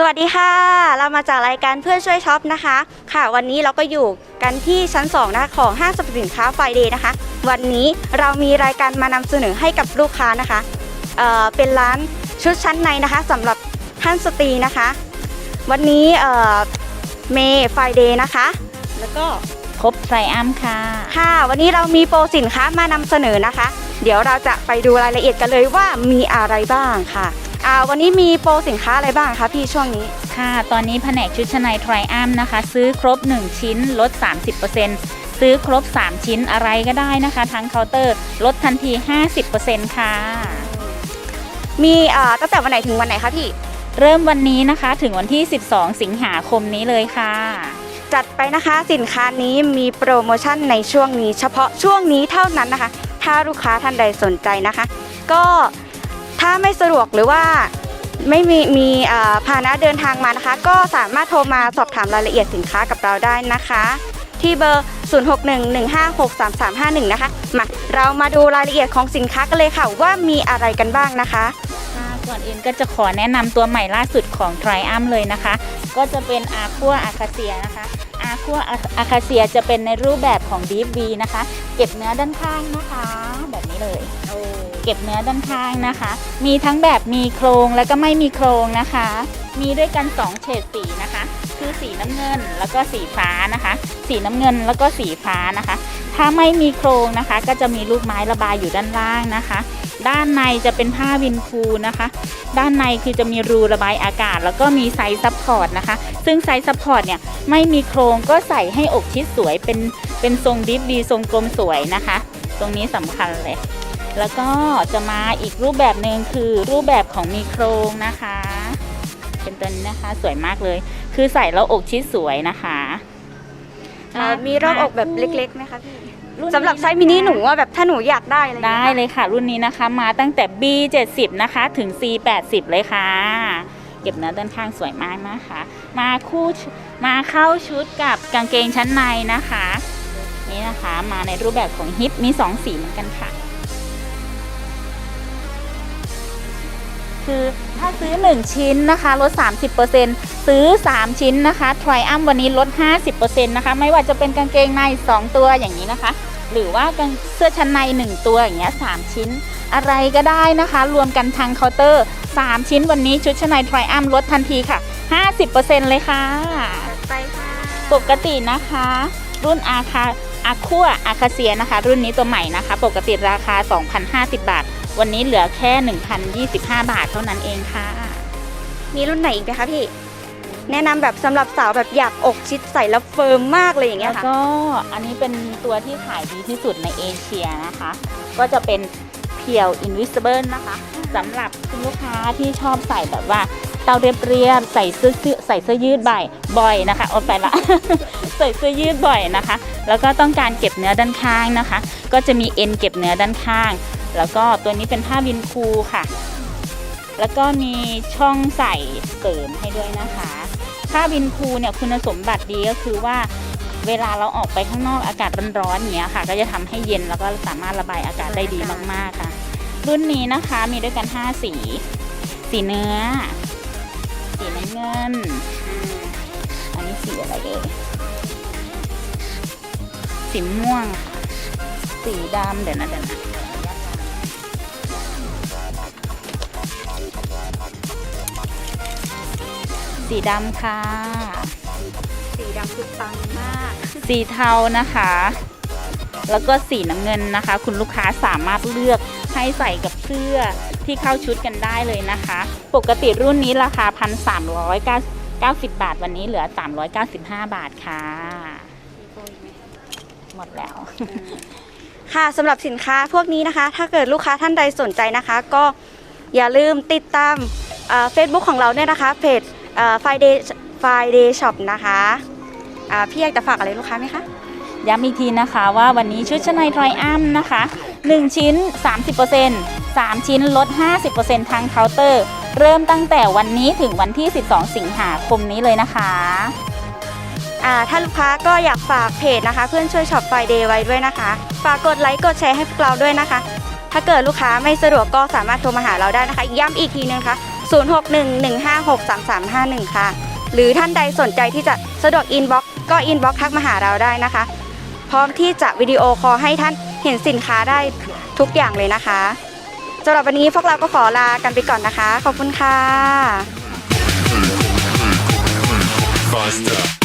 สวัสดีค่ะ เรามาจากรายการเพื่อนช่วยช็อปนะคะ ค่ะ วันนี้เราก็อยู่กันที่ชั้น2นะคะของห้างสรรพสินค้าไฟเดย์นะคะ วันนี้เรามีรายการมานำเสนอให้กับลูกค้านะคะเอ่อเป็นร้านชุดชั้นในนะคะสำหรับท่านสตรีนะคะ วันนี้เอ่อเมย์ไฟเดย์นะคะ แล้วก็ครบไทรอัมค่ะ ค่ะ วันนี้เรามีโปรสินค้ามานำเสนอนะคะ เดี๋ยวเราจะไปดูรายละเอียดกันเลยว่ามีอะไรบ้างค่ะ อ่าวันนี้มีโปรสินค้าอะไรบ้างคะพี่ช่วงนี้ ค่ะ ตอนนี้แผนกชุดชั้นในไทรอัมนะคะ ซื้อครบ 1 ชิ้นลด 30%ซื้อครบ 3 ชิ้นอะไรก็ได้นะคะ ทั้งเคาน์เตอร์ลดทันที 50%ค่ะ มีอ่าตั้งแต่วันไหนถึงวันไหนคะพี่ เริ่มวันนี้นะคะถึงวันที่ 12 สิงหาคมนี้เลยค่ะ จัดไปนะคะสินค้านี้มีโปรโมชั่นในช่วงนี้ เฉพาะช่วงนี้เท่านั้นนะคะ ถ้าลูกค้าท่านใดสนใจนะคะ ก็ ถ้าไม่สะดวกหรือว่าไม่มีมีพาหนะเดินทางมานะคะ ก็สามารถโทรมาสอบถามรายละเอียดสินค้ากับเราได้นะคะ ที่เบอร์ 0611563351 นะคะ มาเรามาดูรายละเอียดของสินค้ากันเลยค่ะว่ามีอะไรกันบ้างนะคะค่ะก่อนอื่นก็จะขอแนะนำตัวใหม่ล่าสุดของ t r i u m เลยนะคะ ก็จะเป็นอาคัวอาคาเซียนะคะ อาคัวอาคาเซียจะเป็นในรูปแบบของ Deep V นะคะ เก็บเนื้อด้านข้างนะคะ แบบนี้เลย เก็บเนื้อด้านข้างนะคะ มีทั้งแบบมีโครงแล้วก็ไม่มีโครงนะคะ มีด้วยกัน 2 เฉดสีนะคะ คือสีน้ำเงินแล้วก็สีฟ้านะคะ สีน้ำเงินแล้วก็สีฟ้านะคะ ถ้าไม่มีโครงนะคะ ก็จะมีลูกไม้ระบายอยู่ด้านล่างนะคะ ด้านในจะเป็นผ้าวินคูนะคะ ด้านในคือจะมีรูระบายอากาศ แล้วก็มีไซส์ซัพพอร์ตนะคะ ซึ่งไซส์ซัพพอร์ตเนี่ยไม่มีโครงก็ใส่ให้อกชิดสวยเป็นเป็นทรงดิฟดีทรงกลมสวยนะคะ ตรงนี้สำคัญเลย แล้วก็จะมาอีกรูปแบบหนึ่งคือรูปแบบของมีโครงนะคะ เป็นตัวนี้นะคะสวยมากเลย คือใส่แล้วอกชิดสวยนะคะเอ่อมีรอบอกแบบเล็กๆไหมคะพี่รุ่นสำหรับไซส์มินิหนูว่าแบบถ้าหนูอยากได้อะไรอย่างได้เงี้ยเลยค่ะ รุ่นนี้นะคะมาตั้งแต่ B 70นะคะถึง C 80เลยค่ะ เก็บเนื้อด้านข้างสวยมากนะคะ มาคู่ชุมาเข้าชุดกับกางเกงชั้นในนะคะ นี่นะคะมาในรูปแบบของฮิปมี 2 สีเหมือนกันค่ะ คือถ้าซื้อ 1 ชิ้นนะคะลด 30%ซื้อ 3 ชิ้นนะคะทริอัมวันนี้ลด 50%นะคะไม่ว่าจะเป็นกางเกงใน 2 ตัวอย่างนี้นะคะ หรือว่ากางเสื้อชั้นใน 1 ตัวอย่างเงี้ย3ชิ้น อะไรก็ได้นะคะ รวมกันทางเคาน์เตอร์ 3 ชิ้นวันนี้ชุดชั้นในทริอัมลดทันทีค่ะ 50%เลยค่ะไปค่ะปกตินะคะ รุ่นอาคาอาคัวอาคาเซียนะคะ รุ่นนี้ตัวใหม่นะคะ ปกติราคา 2,050 บาท วันนี้เหลือแค่ 1,025 บาทเท่านั้นเองค่ะ มีรุ่นไหนอีกไหมคะพี่ แนะนำแบบสำหรับสาวแบบอยากอกชิดใส่แล้วเฟิร์มมากเลยอย่างเงี้แล้ยวค่ะ ก็อันนี้เป็นตัวที่ขายดีที่สุดในเอเชียนะคะ ก็จะเป็นเพียว Invisible นะคะสำหรับคุณลูกค้าที่ชอบใส่แบบว่าเตาเรียบๆใส่เสื้อใส่เสื้อยืดบ่อยบ่อยนะคะเอาไปละ ใส่เสื้อยืดบ่อยนะคะ แล้วก็ต้องการเก็บเนื้อด้านข้างนะคะ ก็จะมีเอ็นเก็บเนื้อด้านข้าง แล้วก็ตัวนี้เป็นผ้าวินคูค่ะ แล้วก็มีช่องใส่เสริมให้ด้วยนะคะ ผ้าวินคูเนี่ยคุณสมบัติดีก็คือว่าเวลาเราออกไปข้างนอกอากาศร้อนๆอย่างเงี้ยค่ะ ก็จะทำให้เย็นแล้วก็สามารถระบายอากาศได้ดีมากๆค่ะ รุ่นนี้นะคะมีด้วยกัน 5 สี สีเนื้อ สีน้ำเงิน อันนี้สีอะไรเอ่ยสีม่วงค่ะสีดำเดี๋ยวนะเดี๋ยวนะ สีดำค่ะ สีดำคือปังมาก สีเทานะคะ แล้วก็สีน้ำเงินนะคะ คุณลูกค้าสามารถเลือกให้ใส่กับเสื้อที่เข้าชุดกันได้เลยนะคะ ปกติรุ่นนี้ราคา 1,390 บาท วันนี้เหลือ 395 บาทค่ะ หมดแล้วค่ะสำหรับสินค้าพวกนี้นะคะ ถ้าเกิดลูกค้าท่านใดสนใจนะคะ ก็อย่าลืมติดตามเฟซบุ๊กของเราเนี่ยนะคะเพจ ไฟเดย์ไฟเดย์ช็อปนะคะอ่าพี่อยากจะฝากอะไรลูกค้าไหมคะ ย้ำอีกทีนะคะว่าวันนี้ชุดชั้นในทรอยอัมนะคะ 1 ชิ้น 30% 3 ชิ้นลด 50%ทางเคาน์เตอร์ เริ่มตั้งแต่วันนี้ถึงวันที่ 12 สิงหาคมนี้เลยนะคะอ่าถ้าลูกค้าก็อยากฝากเพจนะคะ เพื่อนช่วยช็อปไฟเดย์ไว้ด้วยนะคะ ฝากกดไลค์กดแชร์ให้พวกเราด้วยนะคะ ถ้าเกิดลูกค้าไม่สะดวกก็สามารถโทรมาหาเราได้นะคะ ย้ำอีกทีนึงค่ะ 0611563351 ค่ะ หรือท่านใดสนใจที่จะสะดวกอินบ็อกก็อินบ็อกทักมาหาเราได้นะคะ พร้อมที่จะวิดีโอคอลให้ท่านเห็นสินค้าได้ทุกอย่างเลยนะคะสำหรับวันนี้พวกเราก็ขอลากันไปก่อนนะคะ ขอบคุณค่ะ faster.